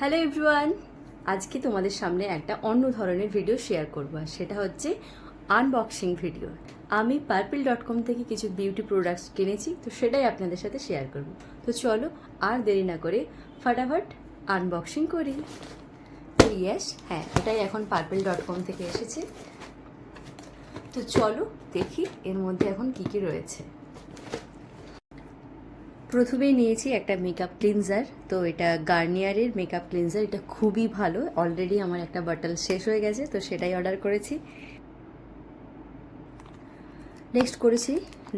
Hello everyone আজকে তোমাদের সামনে একটা অন্য ধরনের ভিডিও শেয়ার করব সেটা হচ্ছে আনবক্সিং ভিডিও আমি পার্পল ডট কম থেকে কিছু বিউটি প্রোডাক্টস কিনেছি, তো সেটাই আপনাদের সাথে শেয়ার করব। তো চলো আর দেরি না করে ফাটাফাট আনবক্সিং করি। ইয়েস হ্যাঁ এটাই এখন পার্পল ডট কম থেকে এসেছে। তো চলো দেখি এর মধ্যে এখন কি কি রয়েছে। প্রথমেই নিয়েছি একটা মেকআপ ক্লিনজার তো এটা গার্নিয়ারের মেকআপ ক্লিনজার এটা খুবই ভালো। অলরেডি আমার একটা বটল শেষ হয়ে গেছে, তো সেটাই অর্ডার করেছি। নেক্সট করেছি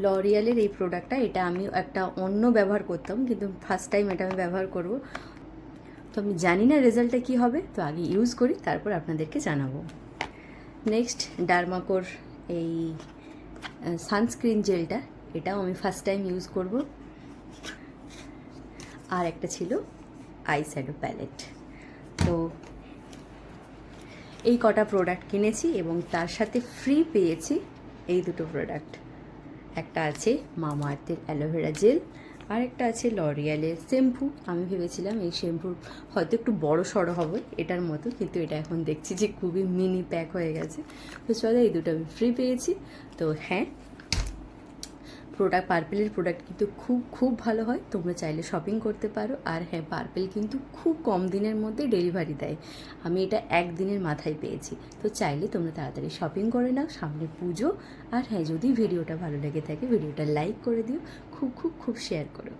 লরিয়ালের এই প্রোডাক্টটা এটা আমি একটা অন্য ব্যবহার করতাম, কিন্তু ফার্স্ট টাইম এটা আমি ব্যবহার করব। তো আমি জানি না রেজাল্টটা কী হবে, তো আগে ইউজ করি, তারপর আপনাদেরকে জানাব। নেক্সট ডার্মাকোর এই সানস্ক্রিন জেলটা এটাও আমি ফার্স্ট টাইম ইউজ করব। আর একটা ছিল আই শ্যাডো প্যালেট তো এই কটা প্রোডাক্ট কিনেছি এবং তার সাথে ফ্রি পেয়েছি এই দুটো প্রোডাক্ট একটা আছে মামা আর্থের অ্যালোভেরা জেল, আর একটা আছে লরিয়ালের শ্যাম্পু আমি ভেবেছিলাম এই শ্যাম্পুর হয়তো একটু বড় সড়ো হবে এটার মতো, কিন্তু এটা এখন দেখছি যে খুবই মিনি প্যাক হয়ে গেছে। তো চলো এই দুটো আমি ফ্রি পেয়েছি। তো হ্যাঁ প্রোডাক্ট পার্পেলের প্রোডাক্ট কিন্তু খুব খুব ভালো হয়। তোমরা চাইলে শপিং করতে পারো। আর হ্যাঁ পার্পেল কিন্তু খুব কম দিনের মধ্যে ডেলিভারি দেয়। আমি এটা একদিনের মাথায় পেয়েছি। তো চাইলে তোমরা তাড়াতাড়ি শপিং করে নাও, সামনে পুজো। আর হ্যাঁ যদি ভিডিওটা ভালো লেগে থাকে, ভিডিওটা লাইক করে দিও। খুব খুব খুব শেয়ার করো।